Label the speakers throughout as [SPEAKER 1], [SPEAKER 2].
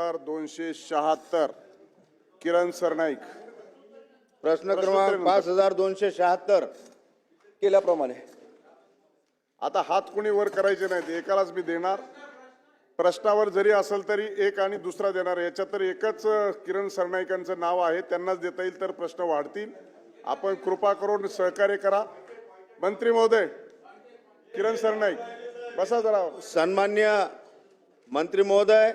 [SPEAKER 1] हजार दोनशे शहात्तर. किरण सरनाईक.
[SPEAKER 2] प्रश्न क्रमांक पाच हजार दोनशे शहात्तर.
[SPEAKER 3] केल्याप्रमाणे.
[SPEAKER 1] आता हात कोणी वर करायचे नाहीत एकालाच मी देणार. प्रश्नावर जरी असेल तरी एक आणि दुसरा देणार. याच्यात तर एकच किरण सरनाईकांचं नाव आहे त्यांनाच देता येईल तर प्रश्न वाढतील. आपण कृपा करून सहकार्य करा. मंत्री महोदय किरण सरनाईक बसा जरा.
[SPEAKER 2] सन्मान्य मंत्री महोदय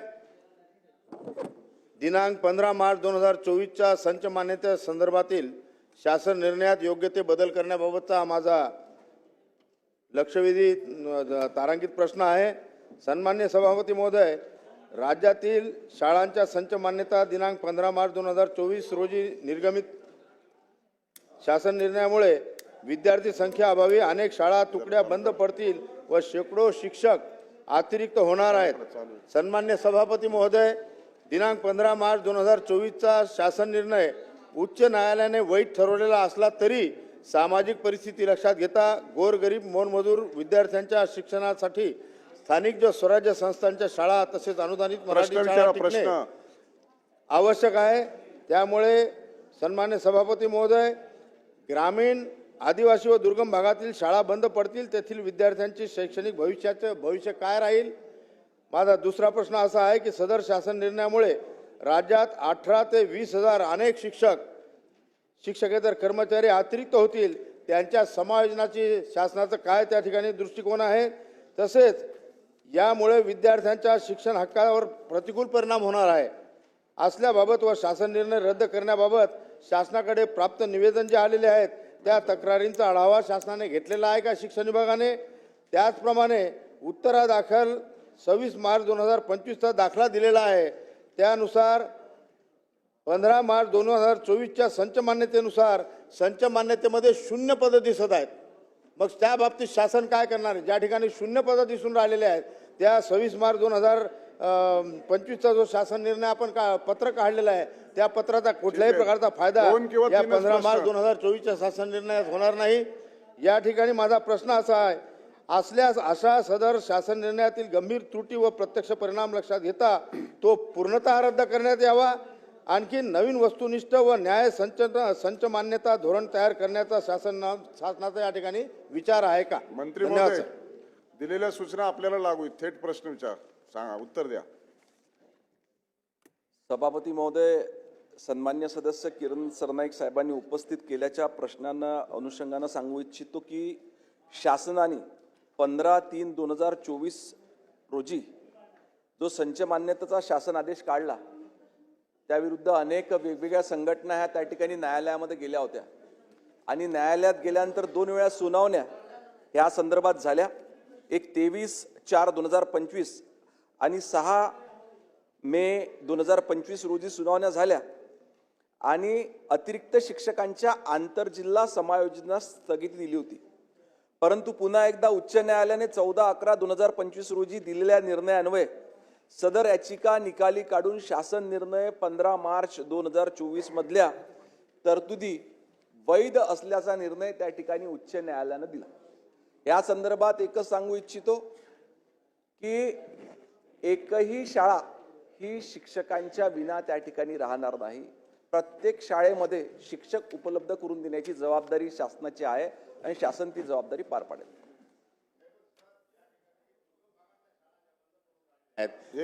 [SPEAKER 2] दिनांक पंधरा मार्च दोन हजार चोवीसच्या संच मान्यते संदर्भातील शासन निर्णयात योग्य ते बदल करण्याबाबतचा माझा लक्षवेधी तारांकित प्रश्न आहे. सन्मान्य सभापती महोदय राज्यातील शाळांच्या संच मान्यता दिनांक पंधरा मार्च दोन हजार चोवीस रोजी निर्गमित शासन निर्णयामुळे विद्यार्थी संख्या अभावी अनेक शाळा तुकड्या बंद पडतील व शेकडो शिक्षक अतिरिक्त होणार आहेत. सन्मान्य सभापती महोदय दिनांक पंधरा मार्च दोन हजार चोवीसचा शासन निर्णय उच्च न्यायालयाने वैध ठरवलेला असला तरी सामाजिक परिस्थिती लक्षात घेता गोरगरीब मोनमजूर विद्यार्थ्यांच्या शिक्षणासाठी स्थानिक जो स्वराज्य संस्थांच्या शाळा तसेच अनुदानित मराठी
[SPEAKER 1] प्रश्न
[SPEAKER 2] शाळा आवश्यक आहे. त्यामुळे सन्मान्य सभापती महोदय ग्रामीण आदिवासी व दुर्गम भागातील शाळा बंद पडतील तेथील विद्यार्थ्यांचे शैक्षणिक भविष्याचे भविष्य काय राहील? माझा दुसरा प्रश्न असा आहे की सदर शासन निर्णयामुळे राज्यात अठरा ते वीस हजार अनेक शिक्षक शिक्षकेतर कर्मचारी अतिरिक्त होतील. त्यांच्या समायोजनाची शासनाचं काय त्या ठिकाणी दृष्टिकोन आहे? तसेच यामुळे विद्यार्थ्यांच्या शिक्षण हक्कावर प्रतिकूल परिणाम होणार आहे. असल्याबाबत व शासन निर्णय रद्द करण्याबाबत शासनाकडे प्राप्त निवेदन जे आलेले आहेत त्या तक्रारींचा आढावा शासनाने घेतलेला आहे का शिक्षण विभागाने? त्याचप्रमाणे उत्तरादाखल सव्वीस मार्च दोन हजार पंचवीसचा दाखला दिलेला आहे त्यानुसार पंधरा मार्च दोन हजार चोवीसच्या संच मान्यतेनुसार संच मान्यतेमध्ये शून्य पदं दिसत आहेत मग त्या बाबतीत शासन काय करणार आहे ज्या ठिकाणी शून्य पदं दिसून राहिलेले आहेत त्या सव्वीस मार्च दोन हजार पंचवीसचा जो शासन निर्णय आपण का पत्र काढलेला आहे त्या पत्राचा कुठल्याही. प्रकारचा फायदा या पंधरा. मार्च दोन हजार चोवीसच्या शासन निर्णयात होणार नाही या ठिकाणी माझा प्रश्न असा आहे असल्यास अशा सदर शासन निर्णयातील गंभीर त्रुटी व प्रत्यक्ष परिणाम लक्षात घेता तो पूर्णतः रद्द करण्यात यावा आणखी नवीन वस्तुनिष्ठ व न्याय संच संच मान्यता धोरण तयार करण्याचा शासन शासनाचा या ठिकाणी विचार आहे का
[SPEAKER 1] मंत्री. दिलेल्या सूचना आपल्याला लागू. थेट प्रश्न विचार सांगा उत्तर द्या
[SPEAKER 3] सभापती महोदय सन्मान्य सदस्य किरण सरनाईक साहेबांनी उपस्थित केल्याच्या प्रश्नांना अनुषंगानं सांगू इच्छितो की शासनाने पंधरा तीन दोन हजार चोवीस रोजी जो संच मान्यतेचा शासन आदेश काढला त्याविरुद्ध अनेक वेगवेगळ्या संघटना ह्या त्या ठिकाणी न्यायालयामध्ये गेल्या होत्या. आणि न्यायालयात गेल्यानंतर दोन वेळा सुनावण्या ह्या संदर्भात झाल्या. एक तेवीस चार दोन हजार पंचवीस आणि सहा मे दोन हजार पंचवीस रोजी सुनावण्या झाल्या. आणि अतिरिक्त शिक्षकांच्या आंतरजिल्हा समायोजना स्थगिती दिली होती. परंतु पुन्हा एकदा उच्च न्यायालयाने चौदा अकरा दोन हजार पंचवीस रोजी दिलेल्या निर्णयान्वये सदर याचिका निकाली काढून शासन निर्णय पंधरा मार्च दोन हजार चोवीस मधल्या तरतुदी वैध असल्याचा निर्णय त्या ठिकाणी उच्च न्यायालयानं दिला. या संदर्भात एकच सांगू इच्छितो की एकही शाळा ही शिक्षकांच्या विना त्या ठिकाणी राहणार नाही. प्रत्येक शाळेमध्ये शिक्षक उपलब्ध करून देण्याची जबाबदारी शासनाची आहे आणि शासन ती जबाबदारी पार पाडेल.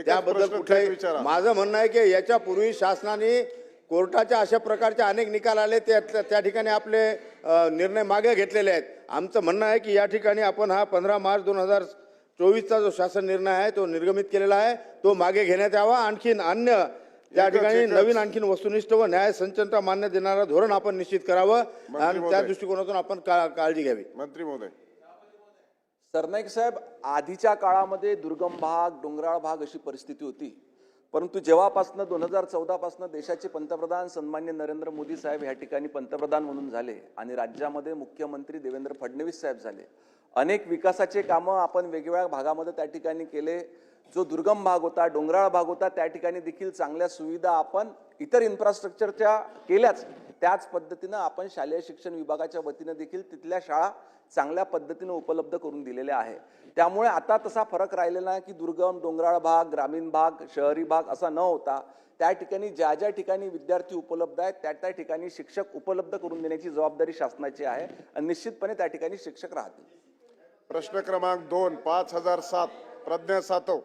[SPEAKER 2] त्याबद्दल कुठेही
[SPEAKER 1] विचारा.
[SPEAKER 2] माझं म्हणणं आहे की याच्यापूर्वी शासनाने कोर्टाच्या अशा प्रकारचे अनेक निकाल आले त्या त्या ठिकाणी आपले निर्णय मागे घेतलेले आहेत. आमचं म्हणणं आहे की या ठिकाणी आपण हा पंधरा मार्च दोन हजार चोवीसचा जो शासन निर्णय आहे तो निर्गमित केलेला आहे. तो मागे घेण्यात यावा. आणखीन अन्य त्या ठिकाणी. नवीन आणखीन वस्तुनिष्ठ व न्याय संचनता मान्य देणारं धोरण आपण निश्चित करावं. आणि त्या. दृष्टिकोनातून आपण का- काळजी घ्यावी.
[SPEAKER 1] मंत्री महोदय.
[SPEAKER 3] सरनाईक साहेब आधीच्या काळामध्ये दुर्गम भाग डोंगराळ भाग अशी परिस्थिती होती. परंतु जेव्हापासनं दोन हजार चौदापासनं देशाचे पंतप्रधान सन्मान्य नरेंद्र मोदी साहेब ह्या ठिकाणी पंतप्रधान म्हणून झाले आणि राज्यामध्ये मुख्यमंत्री देवेंद्र फडणवीस साहेब झाले. अनेक विकासाचे कामं आपण वेगवेगळ्या भागामध्ये त्या ठिकाणी केले. जो दुर्गम भाग होता डोंगराळ भाग होता त्या ठिकाणी देखील चांगल्या सुविधा आपण इतर इन्फ्रास्ट्रक्चरच्या केल्याच. त्याच पद्धतीनं आपण शालेय शिक्षण विभागाच्या वतीनं देखील तिथल्या शाळा चांगल्या पद्धतीनं उपलब्ध करून दिलेल्या आहे. त्यामुळे आता तसा फरक राहिलेला नाही की दुर्गम डोंगराळ भाग ग्रामीण भाग शहरी भाग असा न होता त्या ठिकाणी ज्या ज्या ठिकाणी विद्यार्थी उपलब्ध आहेत त्या त्या ठिकाणी शिक्षक उपलब्ध करून देण्याची जबाबदारी शासनाची आहे आणि निश्चितपणे त्या ठिकाणी शिक्षक राहतील.
[SPEAKER 1] प्रश्न क्रमांक दोन पाच हजार सात प्रज्ञा सातव.